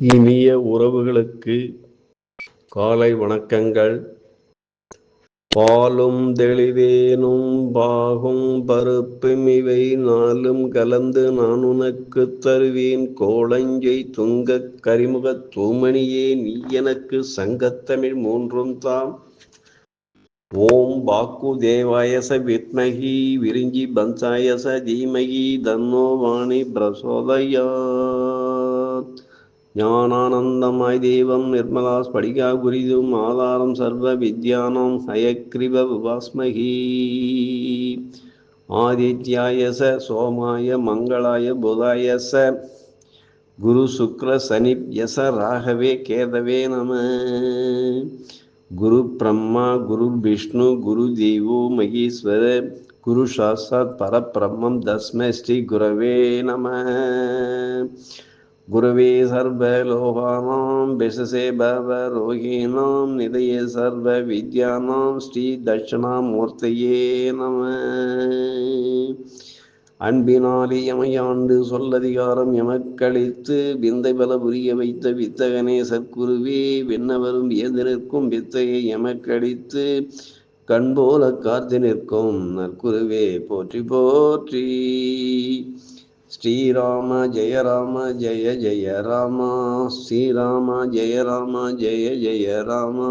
இனிய உறவுகளுக்கு காலை வணக்கங்கள். பாலும் தெளிவேனும் பாகும் பருப்பும் இவை நாளும் கலந்து நான் உனக்கு தருவேன். கோளஞ்சை துங்க கரிமுக தூமணியே நீ எனக்கு சங்கத்தமிழ் மூன்றும் தாம். ஓம் பாக்கு தேவாயச வித்மகி விரிஞ்சி பன்சாயச தீமகி தன்னோ வாணி பிரசோதயா ஞானானந்தமாய் தெய்வம் நிர்மலா ஸ்படிகா குரிதும் ஆதாரம் சர்வ வித்யானம் ஹயக்ரிவ உபாஸ்மகி. ஆதித்யாயச சோமாய மங்களாய புதாயச. குரு சுக்ர சனிப் யச ராகவே கேதவே நம. गुरु ब्रह्मा, गुरु विष्णु, गुरु देवो महेश्वर, गुरु साक्षात पर ब्रह्म दसमय श्री गुरव नम। गुरवे सर्वलोहानां विशसे भवरोहिणां निधये सर्वविद्यानां, श्रीदक्षिणामूर्तये नमः। அன்பினாலே எமையாண்டு சொல்லதிகாரம் எமக்களித்து விந்தை பல புரிய வைத்த வித்தகனே சற்குருவே விண்ணவரும் ஏந்திருக்கும் நிற்கும் வித்தையை எமக்களித்து கண்போல காத்து நிற்கும் நற்குருவே போற்றி போற்றி. ஸ்ரீராம ஜெய ராம ஜெய ஜெய ராமா. ஸ்ரீராம ஜெய ராம ஜெய ஜெய ராமா.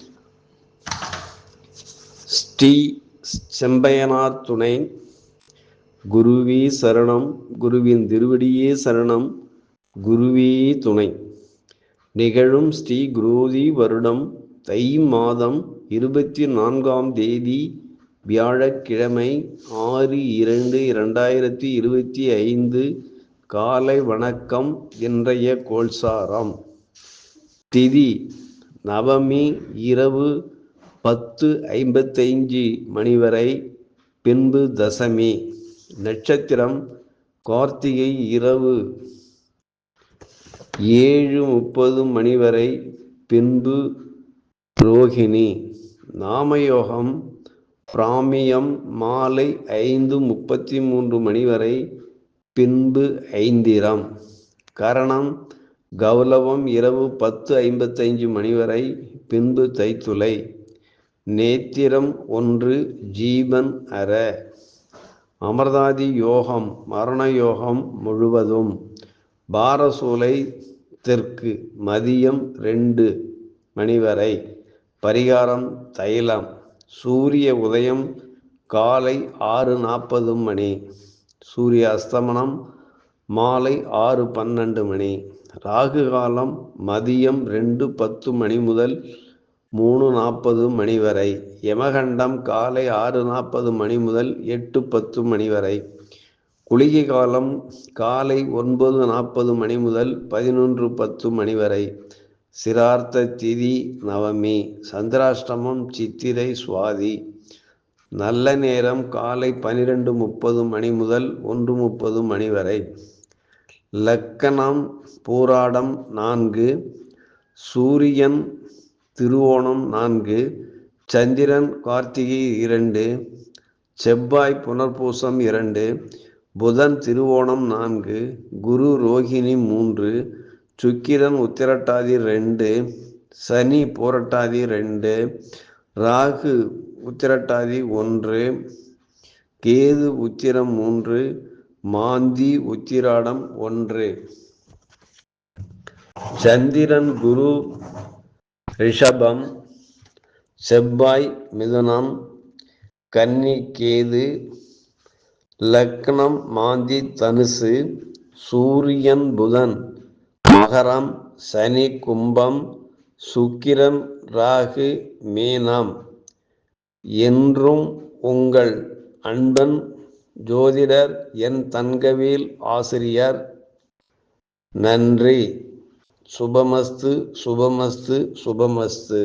ஸ்ரீ செம்பையனார் துணை. குருவி சரணம் குருவின் திருவடியே சரணம் குருவே துணை. நிகழும் ஸ்ரீ குரோதி வருடம் தை மாதம் இருபத்தி நான்காம் தேதி வியாழக்கிழமை ஆறு இரண்டு இரண்டாயிரத்தி இருபத்தி ஐந்து காலை வணக்கம் இன்றைய கோல்சாரம். திதி நவமி இரவு பத்து ஐம்பத்தைஞ்சு மணி வரை பின்பு தசமி. நட்சத்திரம் கார்த்திகை இரவு ஏழு முப்பது மணி வரை பின்பு ரோஹிணி நாமயோகம் பிராமியம் மாலை ஐந்து முப்பத்தி மூன்று மணி வரை பின்பு ஐந்திரம். கரணம் கௌலவம் இரவு பத்து ஐம்பத்தைஞ்சு மணி வரை பின்பு தைத்துளை. நேத்திரம் ஒன்று ஜீவன் அற. அமர்தாதி யோகம் மரண யோகம் முழுவதும். பாரசூலை தெற்கு மதியம் ரெண்டு மணி வரை. பரிகாரம் தைலம். சூரிய உதயம் காலை ஆறு நாற்பது மணி. சூரிய அஸ்தமனம் மாலை ஆறு பன்னெண்டு மணி. ராகு காலம் மதியம் ரெண்டு பத்து மணி முதல் மூணு நாற்பது மணி வரை யமகண்டம் காலை ஆறு நாற்பது மணி முதல் எட்டு பத்து மணி வரை. குளிகை காலம் காலை ஒன்பது நாற்பது மணி முதல் பதினொன்று பத்து மணி வரை. சிரார்த்த திதி நவமி. சந்திராஷ்டமம் சித்திரை சுவாதி. நல்ல நேரம் காலை பனிரெண்டு முப்பது மணி முதல் ஒன்று முப்பது மணி வரை. லக்கணம் பூராடம் நான்கு. சூரியன் திருவோணம் நான்கு சந்திரன் கார்த்திகை இரண்டு செவ்வாய் புனர்பூசம் இரண்டு புதன் திருவோணம் நான்கு குரு ரோகிணி மூன்று சுக்கிரன் உத்திரட்டாதி ரெண்டு சனி போரட்டாதி ரெண்டு ராகு உத்திரட்டாதி ஒன்று கேது உத்திரம் மூன்று மாந்தி உத்திராடம் ஒன்று. சந்திரன் குரு ரிஷபம் செவ்வாய் மிதுனம் கன்னி கேது லக்னம் மாந்தி தனுசு சூரியன் புதன் மகரம் சனி கும்பம் சுக்கிரம் ராகு மீனம். என்றும் உங்கள் அன்பன் ஜோதிடர் என் தங்கவேல் ஆசிரியர் நன்றி. ശുഭമസ്ത് ശുഭമസ്ത് ശുഭമസ്ത്.